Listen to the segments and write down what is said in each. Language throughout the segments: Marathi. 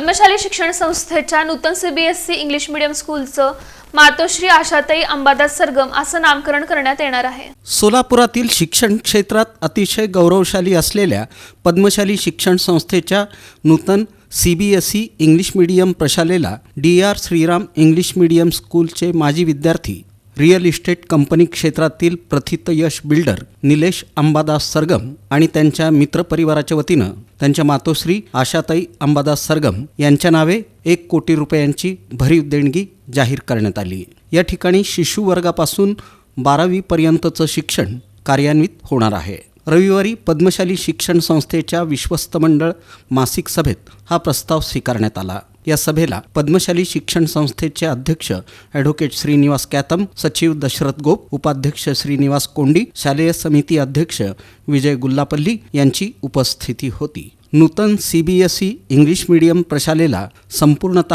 पद्मशाली शिक्षण संस्थेच्या नूतन सीबीएसई इंग्लिश मीडियम स्कूलचं मातोश्री आशाताई अंबादास सरगम असं नामकरण करण्यात येणार आहे. सोलापुरातील शिक्षण क्षेत्रात अतिशय गौरवशाली असलेल्या पद्मशाली शिक्षण संस्थेच्या Nutan C B S E English medium प्रशालेला D R Shriram English medium स्कूलचे माजी विद्यार्थी रिअल इस्टेट कंपनी क्षेत्रातील प्रथित यश बिल्डर निलेश अंबादास सरगम आणि त्यांच्या मित्रपरिवाराच्या वतीनं त्यांच्या मातोश्री आशाताई अंबादास सरगम यांच्या नावे एक कोटी रुपयांची भरीव देणगी जाहीर करण्यात आली. या ठिकाणी शिशुवर्गापासून बारावीपर्यंतचं शिक्षण कार्यान्वित होणार आहे. रविवारी पद्मशाली शिक्षण संस्थेच्या विश्वस्त मंडळ मासिक सभेत हा प्रस्ताव स्वीकारण्यात आला. या सभेला पद्मशाली शिक्षण संस्थेचे अध्यक्ष ॲडव्होकेट श्रीनिवास कॅतम सचिव दशरथ गोप उपाध्यक्ष श्रीनिवास कोंडी शालेय समिती अध्यक्ष विजय गुल्लापल्ली यांची उपस्थिती होती. Nutan C B S E English medium प्रशालेला संपूर्णत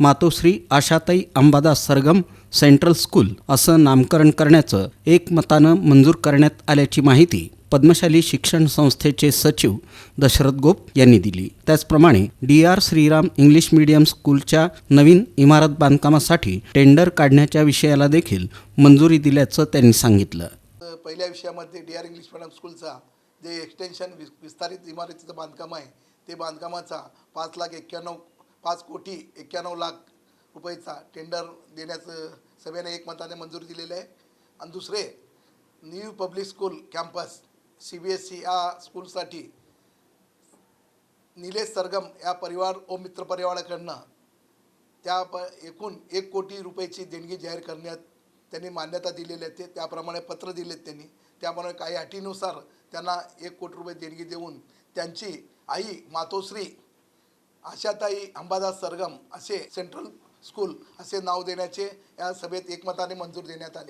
मातोश्री आशाताई अंबादास सरगम सेंट्रल स्कूल असं नामकरण करण्याचं एकमतानं मंजूर करण्यात आल्याची माहिती पद्मशाली शिक्षण संस्थेचे सचिव दशरथ गोप यांनी दिली. त्याचप्रमाणे D R Shriram English medium स्कूलच्या नवीन इमारत बांधकामासाठी टेंडर काढण्याच्या विषयाला देखील मंजुरी दिल्याचं त्यांनी सांगितलं. पहिल्या विषयामध्ये डी आर इंग्लिश मीडियम स्कूलचा जे एक्सटेन्शन विस्तारित इमारतीचं बांधकाम आहे ते बांधकामाचा पाच लाख एक्क्याण्णव पाच कोटी एक्क्याण्णव लाख रुपयेचा टेंडर देण्याचं सभेने एकमताने मंजुरी दिलेली आहे. आणि दुसरे new public school campus C B S C या स्कूलसाठी निलेश सरगम या परिवार व मित्र परिवाराकडनं त्या प एकूण एक कोटी रुपयाची देणगी जाहीर करण्यात त्यांनी मान्यता दिलेली आहे. ते त्याप्रमाणे पत्र दिलेत त्यांनी. त्यामुळे काही अटीनुसार त्यांना एक कोटी रुपये देणगी देऊन त्यांची आई मातोश्री आशाताई अंबादास सरगम असे सेंट्रल स्कूल असे नाव देण्याचे या सभेत एकमताने मंजूर देण्यात आले.